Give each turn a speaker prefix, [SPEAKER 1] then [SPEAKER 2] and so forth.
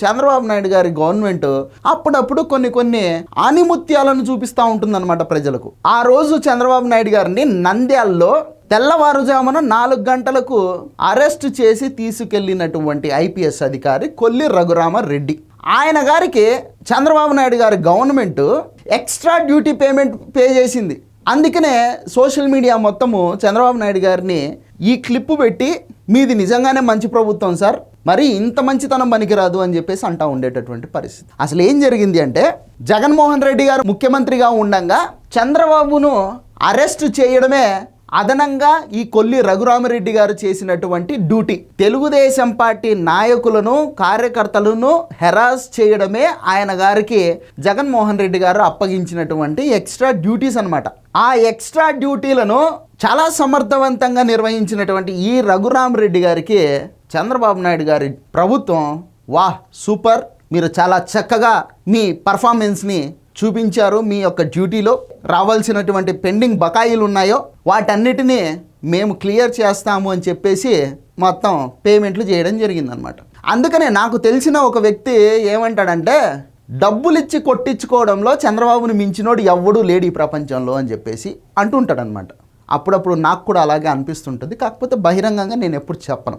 [SPEAKER 1] చంద్రబాబు నాయుడు గారి గవర్నమెంట్ అప్పుడప్పుడు కొన్ని కొన్ని ఆనిముత్యాలను చూపిస్తూ ఉంటుందన్నమాట ప్రజలకు. ఆ రోజు చంద్రబాబు నాయుడు గారిని నంద్యాల్లో తెల్లవారుజామున నాలుగు గంటలకు అరెస్ట్ చేసి తీసుకెళ్ళినటువంటి ఐపీఎస్ అధికారి కొల్లి రఘురామరెడ్డి. ఆయన గారికి చంద్రబాబు నాయుడు గారి government extra duty payment pay చేసింది. అందుకనే సోషల్ మీడియా మొత్తము చంద్రబాబు నాయుడు గారిని ఈ క్లిప్పు పెట్టి మీది నిజంగానే మంచి ప్రభుత్వం సార్. మరి ఇంత మంచితనం పనికిరాదు అని చెప్పేసి అంటా ఉండేటటువంటి పరిస్థితి. అసలు ఏం జరిగింది అంటే జగన్మోహన్ రెడ్డి గారు ముఖ్యమంత్రిగా ఉండంగా చంద్రబాబును అరెస్ట్ చేయడమే అదనంగా ఈ కొల్లి రఘురామరెడ్డి గారు చేసినటువంటి డ్యూటీ. తెలుగుదేశం పార్టీ నాయకులను కార్యకర్తలను హెరాస్ చేయడమే ఆయన గారికి జగన్మోహన్ రెడ్డి గారు అప్పగించినటువంటి ఎక్స్ట్రా డ్యూటీస్ అనమాట ఆ ఎక్స్ట్రా డ్యూటీలను చాలా సమర్థవంతంగా నిర్వహించినటువంటి ఈ రఘురామరెడ్డి గారికి చంద్రబాబు నాయుడు గారి ప్రభుత్వం వాహ్ సూపర్. మీరు చాలా చక్కగా మీ పర్ఫార్మెన్స్ని చూపించారు. మీ యొక్క డ్యూటీలో రావాల్సినటువంటి పెండింగ్ బకాయిలు ఉన్నాయో వాటన్నిటినీ మేము క్లియర్ చేస్తాము అని చెప్పేసి మొత్తం పేమెంట్లు చేయడం జరిగిందనమాట అందుకనే నాకు తెలిసిన ఒక వ్యక్తి ఏమంటాడంటే డబ్బులు ఇచ్చి కొట్టించుకోవడంలో చంద్రబాబుని మించినోడు ఎవ్వడూ లేడు ఈ ప్రపంచంలో అని చెప్పేసి అంటుంటాడనమాట అప్పుడప్పుడు నాకు కూడా అలాగే అనిపిస్తుంటుంది. కాకపోతే బహిరంగంగా నేను ఎప్పుడు చెప్పను.